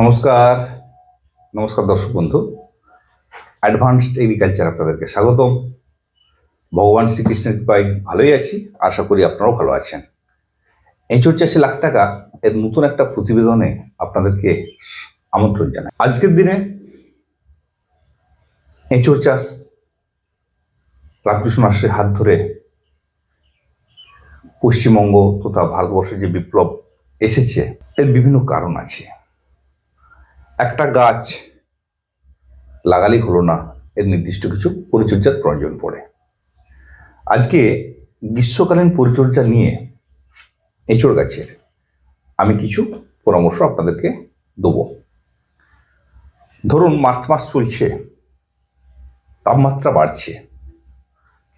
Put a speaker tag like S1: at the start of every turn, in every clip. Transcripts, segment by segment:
S1: নমস্কার। নমস্কার দর্শক বন্ধু। অ্যাডভান্সড এগ্রিকালচার আপনাদেরকে স্বাগতম। ভগবান শ্রীকৃষ্ণের কৃপায় ভালোই আছি। আশা করি আপনারাও ভালো আছেন। এঁচুর চাষে লাখ টাকা এর নতুন একটা প্রতিবেদনে আপনাদেরকে আমন্ত্রণ জানাই। আজকের দিনে এঁচুর চাষ রামকৃষ্ণ আশ্রের হাত ধরে পশ্চিমবঙ্গ তথা ভারতবর্ষে যে বিপ্লব এসেছে, এর বিভিন্ন কারণ আছে। একটা গাছ লাগালেই হলো না, এর নির্দিষ্ট কিছু পরিচর্যার প্রয়োজন পড়ে। আজকে গ্রীষ্মকালীন পরিচর্যা নিয়ে এঁচড় গাছের আমি কিছু পরামর্শ আপনাদেরকে দেবো। ধরুন, মার্চ মাস চলছে, তাপমাত্রা বাড়ছে,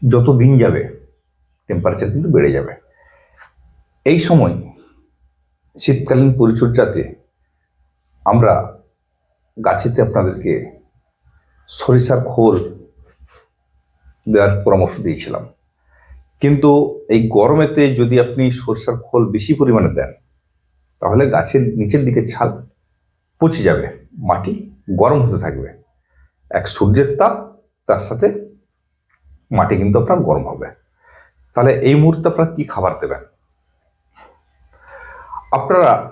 S1: যত দিন যাবে টেম্পারেচার কিন্তু বেড়ে যাবে। এই সময় শীতকালীন পরিচর্যাতে আমরা গাছেতে আপনাদেরকে সরিষার খোল দেওয়ার পরামর্শ দিয়েছিলাম। কিন্তু এই গরমেতে যদি আপনি সরিষার খোল বেশি পরিমাণে দেন, তাহলে গাছের নিচের দিকে ছাল পচে যাবে, মাটি গরম হতে থাকবে। এক সূর্যের তাপ, তার সাথে মাটি কিন্তু আপনার গরম হবে। তাহলে এই মুহূর্তে আপনারা কি খাবার দেবেন? আপনারা,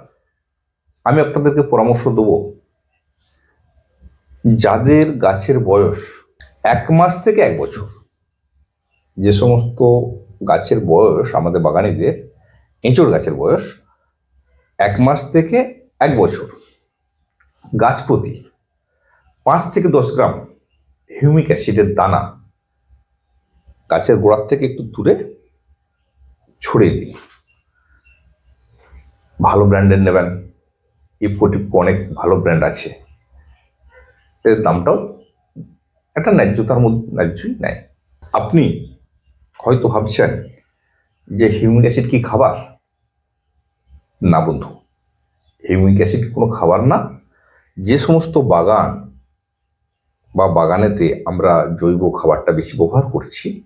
S1: আমি আপনাদেরকে পরামর্শ দেবো যাদের গাছের বয়স এক মাস থেকে এক বছর, যে সমস্ত গাছের বয়স আমাদের বাগানিদের, এঁচড় গাছের বয়স, এক মাস থেকে এক বছর। গাছ প্রতি পাঁচ থেকে দশ গ্রাম হিউমিক অ্যাসিডের দানা গাছের গোড়ার থেকে একটু দূরে ছড়িয়ে দিন। ভালো ব্র্যান্ডের নেবেন। ইফোটিপ অনেক ভালো ব্র্যান্ড আছে। এর দামটাও একটা ন্যায্যতার মধ্যে ন্যায্যই নেয়। আপনি হয়তো ভাবছেন যে হিউমিক অ্যাসিড কি খাবার? না বন্ধু, হিউমিক অ্যাসিড কোনো খাবার না। যে সমস্ত বাগান বা বাগানেতে আমরা জৈব খাবারটা বেশি ব্যবহার করছি,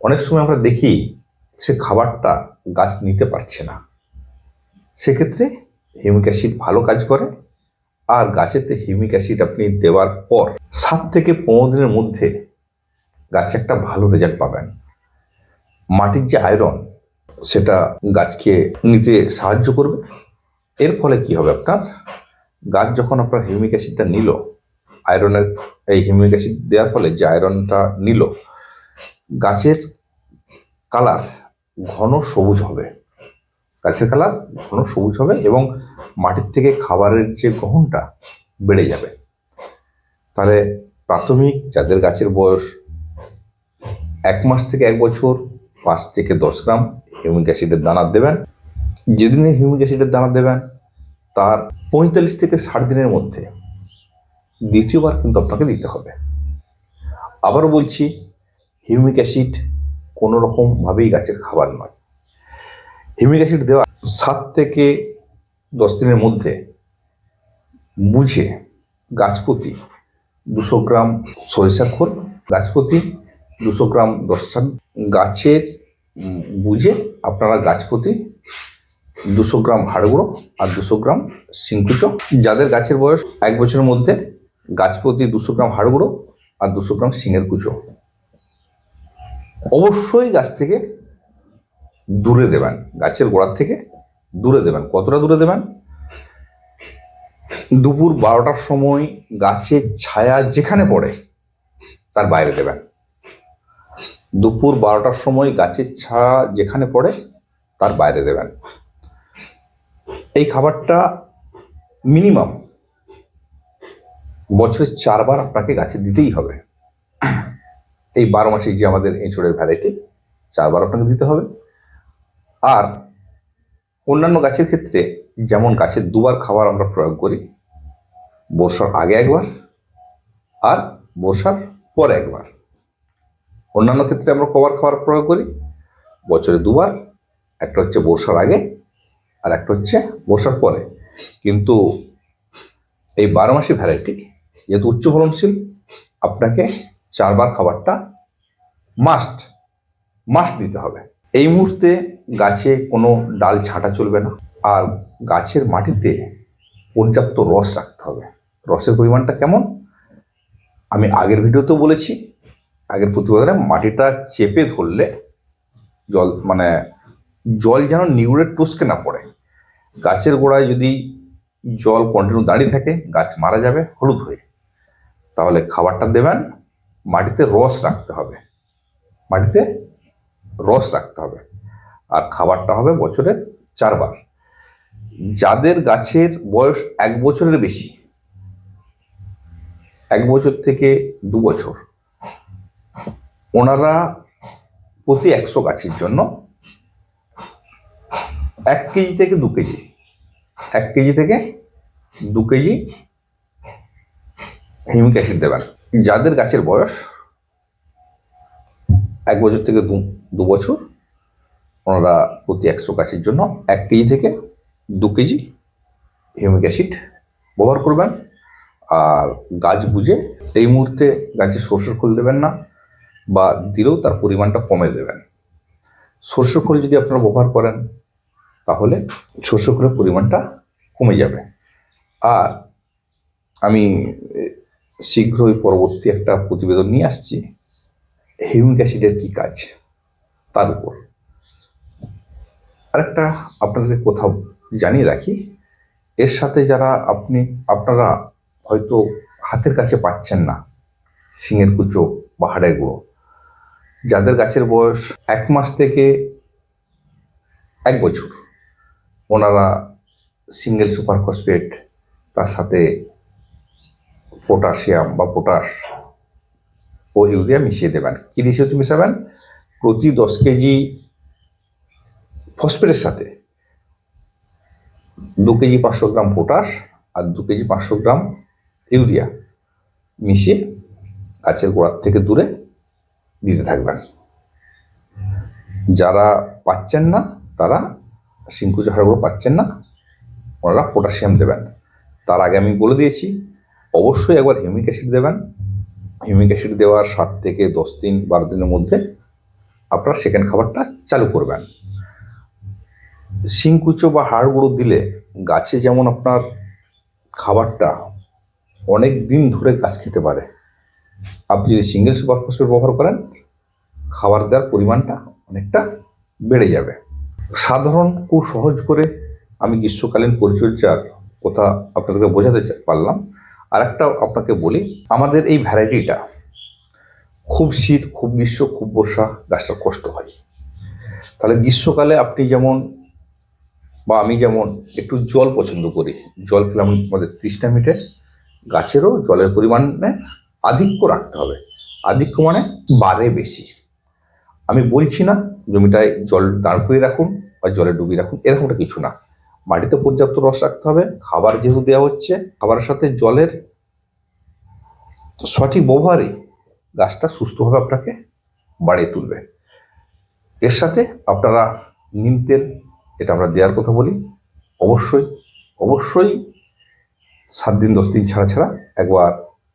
S1: অনেক সময় আমরা দেখি সে খাবারটা গাছ নিতে পারছে না। সেক্ষেত্রে হিউমিক অ্যাসিড ভালো কাজ করে আর গাছেতে হিউমিক অ্যাসিড আপনি দেওয়ার পর সাত থেকে পনেরো দিনের মধ্যে গাছে একটা ভালো রেজাল্ট পাবেন। মাটির যে আয়রন, সেটা গাছকে নিতে সাহায্য করবে। এর ফলে কি হবে আপনার? গাছ যখন আপনার হিউমিক অ্যাসিডটা নিল, আয়রনের এই হিউমিক অ্যাসিড দেওয়ার ফলে যে আয়রনটা নিল, গাছের কালার ঘন সবুজ হবে। গাছের কালার ঘন সবুজ হবে এবং মাটির থেকে খাবারের যে গ্রহণটা বেড়ে যাবে। তাহলে প্রাথমিক যাদের গাছের বয়স এক মাস থেকে এক বছর, পাঁচ থেকে দশ গ্রাম হিউমিক অ্যাসিডের দানা দেবেন। যেদিনে হিউমিক অ্যাসিডের দানা দেবেন, তার পঁয়তাল্লিশ থেকে ষাট দিনের মধ্যে দ্বিতীয়বার কিন্তু আপনাকে দিতে হবে। আবারও বলছি, হিউমিক অ্যাসিড কোনো রকমভাবেই গাছের খাবার নয়। হিউমিক অ্যাসিড দেওয়া সাত থেকে দশ দিনের মধ্যে বুঝে গাছপতি দুশো গ্রাম সরিষা খোল, গাছপতি দুশো গ্রাম দশ গাছের বুঝে আপনারা গাছপতি দুশো গ্রাম হাড় গুঁড়ো আর দুশো গ্রাম সিংকুচো। যাদের গাছের বয়স এক বছরের মধ্যে গাছপতি দুশো গ্রাম হাড় গুঁড়ো আর দুশো গ্রাম সিংয়ের কুচো। অবশ্যই গাছ থেকে দূরে দেবেন, গাছের গোড়ার থেকে দূরে দেবেন। কতটা দূরে দেবেন? দুপুর বারোটার সময় গাছের ছায়া যেখানে পড়ে, তার বাইরে দেবেন। দুপুর বারোটার সময় গাছের ছায়া যেখানে পড়ে, তার বাইরে দেবেন। এই খাবারটা মিনিমাম বছরে চারবার আপনাকে গাছে দিতেই হবে। এই বারো মাসে যে আমাদের এঁচড়ের ভ্যারাইটি, চারবার আপনাকে দিতে হবে। আর অন্যান্য গাছের ক্ষেত্রে যেমন গাছের দুবার খাবার আমরা প্রয়োগ করি, বর্ষার আগে একবার আর বর্ষার পরে একবার। অন্যান্য ক্ষেত্রে আমরা কবার খাবার প্রয়োগ করি, বছরে দুবার, একটা হচ্ছে বর্ষার আগে আর একটা হচ্ছে বর্ষার পরে। কিন্তু এই বারো মাসি ভ্যারাইটি যেহেতু উচ্চ ফলনশীল, আপনাকে চারবার খাবারটা মাস্ট মাস্ট দিতে হবে। এই মুহূর্তে গাছে কোনো ডাল ছাঁটা চলবে না। আর গাছের মাটিতে পর্যাপ্ত রস রাখতে হবে। রসের পরিমাণটা কেমন? আমি আগের ভিডিওতেও বলেছি, আগের প্রতিবেদনে মাটিটা চেপে ধরলে জল মানে জল যেন নিউড়ে টুসকে না পড়ে। গাছের গোড়ায় যদি জল কন্টিনিউ দাঁড়িয়ে থাকে, গাছ মারা যাবে হলুদ হয়ে। তাহলে খাবারটা দেবেন, মাটিতে রস রাখতে হবে। মাটিতে রস রাখতে হবে। আর খাবারটা হবে বছরে চারবার। যাদের গাছের বয়স এক বছরের বেশি, এক বছর থেকে দু বছর, ওনারা প্রতি একশো গাছের জন্য এক কেজি থেকে দু কেজি, এক কেজি থেকে দু কেজি হিউমিক অ্যাসিড দেবেন। যাদের গাছের বয়স এক বছর থেকে দু দু বছর। ওনারা প্রতি একশো গাছের জন্য এক কেজি থেকে দু কেজি হিউমিক অ্যাসিড ব্যবহার করবেন। আর গাছ বুঝে এই মুহূর্তে গাছে সর্ষের খোল দেবেন না বা দিলেও তার পরিমাণটা কমে দেবেন। সর্ষের খোল যদি আপনারা ব্যবহার করেন, তাহলে সর্ষের খোলের পরিমাণটা কমে যাবে। আর আমি শীঘ্রই পরবর্তী একটা প্রতিবেদন নিয়ে আসছি, হিউমিক অ্যাসিডের কী কাজ। তার উপর। আরেকটা আপনাদেরকে কোথাও জানিয়ে রাখি, এর সাথে যারা আপনি, আপনারা হয়তো হাতের কাছে পাচ্ছেন না শিঙের কুচো বা হাড়ের গুঁড়ো, যাদের গাছের বয়স এক মাস থেকে এক বছর, ওনারা সিঙ্গেল সুপার ফসফেট, তার সাথে পটাশিয়াম বা পটাশ ও ইউরিয়া মিশিয়ে দেবেন। কী রেশিওতে মিশাবেন? প্রতি দশ কেজি ফসফেটের সাথে। দু কেজি পাঁচশো গ্রাম পটাশ আর দু কেজি পাঁচশো গ্রাম ইউরিয়া মিশিয়ে গাছের গোড়ার থেকে দূরে দিতে থাকবেন। যারা পাচ্ছেন না, তারা সিংকুচো হাড়গুলো পাচ্ছেন না, ওনারা পটাশিয়াম দেবেন। তার আগে আমি বলে দিয়েছি, অবশ্যই একবার হিউমিক অ্যাসিড দেবেন। হিউমিক অ্যাসিড দেওয়ার সাত থেকে দশ দিন, বারো দিনের মধ্যে আপনার সেকেন্ড খাবারটা চালু করবেন। শিংকুচো বা হাড় গুঁড়ো দিলে গাছে যেমন আপনার খাবারটা অনেক দিন ধরে গাছ খেতে পারে, আপনি যদি সিঙ্গেল সুপার ফসফেট ব্যবহার করেন, খাবার দেওয়ার পরিমাণটা অনেকটা বেড়ে যাবে। সাধারণ খুব সহজ করে আমি গ্রীষ্মকালীন পরিচর্যার কথা আপনাদেরকে বোঝাতে পারলাম। আর একটা আপনাকে বলি, আমাদের এই ভ্যারাইটিটা খুব শীত, খুব গ্রীষ্ম, খুব বর্ষা, গাছটার কষ্ট হয়। তাহলে গ্রীষ্মকালে আপনি যেমন, বা আমি যেমন একটু জল পছন্দ করি, জল খেলে আমি- আমাদের তৃষ্ণা মিটে, গাছেরও জলের পরিমাণে আধিক্য রাখতে হবে। আধিক্য মানে বারে বেশি। আমি বলছি না, জমিটায় জল দাঁড় করিয়ে রাখুন বা জলে ডুবিয়ে রাখুন, এরকমটা কিছু না। মাটিতে পর্যাপ্ত রস রাখতে হবে, খাবার যেহেতু দেওয়া হচ্ছে, খাবারের সাথে জলের সঠিক ব্যবহারে গাছটা সুস্থভাবে আপনাকে বাড়িয়ে তুলবে। এর সাথে আপনারা নিম তেল, এটা আমরা দেওয়ার কথা বলি, অবশ্যই অবশ্যই সাত দিন, দশ দিন ছাড়া ছাড়া একবার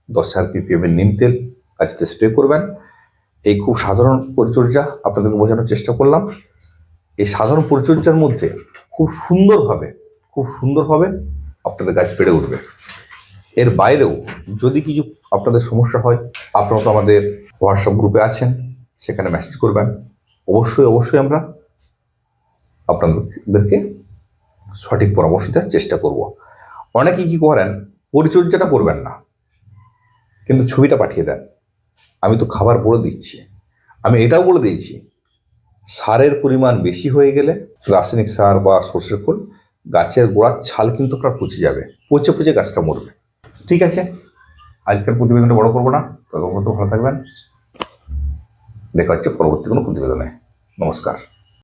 S1: দশ হাজার পিপিএমের নিম তেল গাছেতে স্প্রে করবেন। এই খুব সাধারণ পরিচর্যা আপনাদেরকে বোঝানোর চেষ্টা করলাম। এই সাধারণ পরিচর্যার মধ্যে খুব সুন্দরভাবে খুব সুন্দরভাবে আপনাদের গাছ বেড়ে উঠবে। এর বাইরেও যদি কিছু আপনাদের সমস্যা হয়, আপনারা তো আমাদের হোয়াটসঅ্যাপ গ্রুপে আছেন, সেখানে মেসেজ করবেন। অবশ্যই অবশ্যই আমরা আপনাদেরকে সঠিক পরামর্শ দেওয়ার চেষ্টা করব। অনেকে কি করেন, পরিচর্যাটা করবেন না, কিন্তু ছবিটা পাঠিয়ে দেন। আমি তো খাবার বলে দিচ্ছি। আমি এটাও বলে দিয়েছি, সারের পরিমাণ বেশি হয়ে গেলে রাসায়নিক সার বা সর্ষের খোল, গাছের গোড়ার ছাল কিন্তু আপনার পচে যাবে, পচে পচে গাছটা মরবে। ঠিক আছে? আজকের প্রতিবেদনটা বড় করব না। ততক্ষণ তো ভালো থাকবেন। দেখা হচ্ছে পরবর্তী কোনো প্রতিবেদনে। নমস্কার।